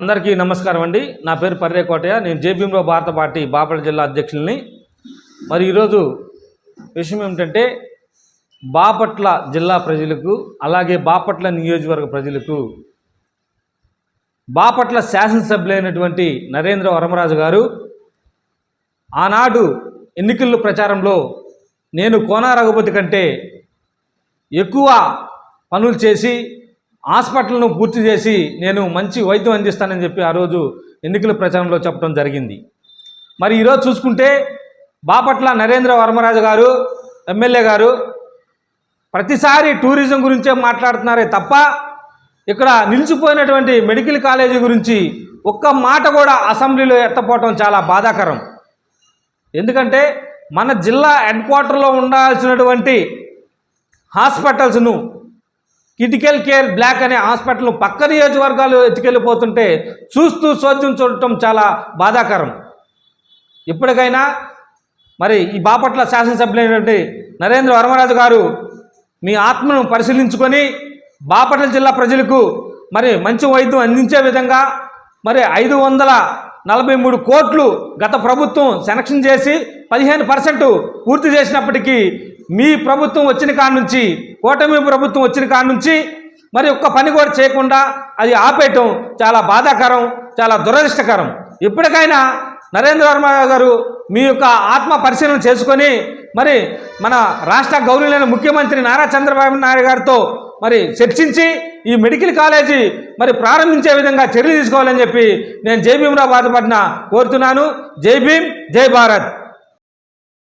అందరికీ నమస్కారం అండి. నా పేరు పర్రే కోటయ్య. నేను జేబీఎంలో భారత పార్టీ బాపట్ల జిల్లా అధ్యక్షుల్ని. మరి ఈరోజు విషయం ఏమిటంటే బాపట్ల జిల్లా ప్రజలకు అలాగే బాపట్ల నియోజకవర్గ ప్రజలకు బాపట్ల శాసనసభ్యులైనటువంటి నరేంద్ర వరమరాజు గారు ఆనాడు ఎన్నికల ప్రచారంలో నేను కోనా రఘుపతి కంటే ఎక్కువ పనులు చేసి హాస్పిటల్ను పూర్తి చేసి నేను మంచి వైద్యం అందిస్తానని చెప్పి ఆ రోజు ఎన్నికల ప్రచారంలో చెప్పడం జరిగింది. మరి ఈరోజు చూసుకుంటే బాపట్ల నరేంద్ర వర్మరాజు గారు ఎమ్మెల్యే గారు ప్రతిసారి టూరిజం గురించే మాట్లాడుతున్నారే తప్ప ఇక్కడ నిలిచిపోయినటువంటి మెడికల్ కాలేజీ గురించి ఒక్క మాట కూడా అసెంబ్లీలో ఎత్తపోవటం చాలా బాధాకరం. ఎందుకంటే మన జిల్లా హెడ్ క్వార్టర్లో ఉండాల్సినటువంటి హాస్పిటల్స్ను క్రిటికల్ కేర్ బ్లాక్ అనే హాస్పిటల్ పక్క నియోజకవర్గాలు ఎత్తుకెళ్ళిపోతుంటే చూస్తూ శోధ్యం చూడటం చాలా బాధాకరం. ఇప్పటికైనా మరి ఈ బాపట్ల శాసనసభ్యులైనటువంటి నరేంద్ర వర్మరాజు గారు మీ ఆత్మను పరిశీలించుకొని బాపట్ల జిల్లా ప్రజలకు మరి మంచి వైద్యం అందించే విధంగా మరి ఐదు వందల నలభై మూడు కోట్లు గత ప్రభుత్వం సెలక్షన్ చేసి పదిహేను పర్సెంట్ పూర్తి చేసినప్పటికీ మీ ప్రభుత్వం వచ్చిన కాడ నుంచి కూటమి ప్రభుత్వం వచ్చిన కాడ నుంచి మరి ఒక్క పని కూడా చేయకుండా అది ఆపేయటం చాలా బాధాకరం చాలా దురదృష్టకరం. ఇప్పటికైనా నరేంద్ర వర్మ గారు మీ యొక్క ఆత్మ పరిశీలన చేసుకొని మరి మన రాష్ట్ర గౌరవులైన ముఖ్యమంత్రి నారా చంద్రబాబు నాయుడు గారితో మరి చర్చించి ఈ మెడికల్ కాలేజీ మరి ప్రారంభించే విధంగా చర్యలు తీసుకోవాలని చెప్పి నేను జై బాధపడిన కోరుతున్నాను. జై భీమ్ జై భారత్.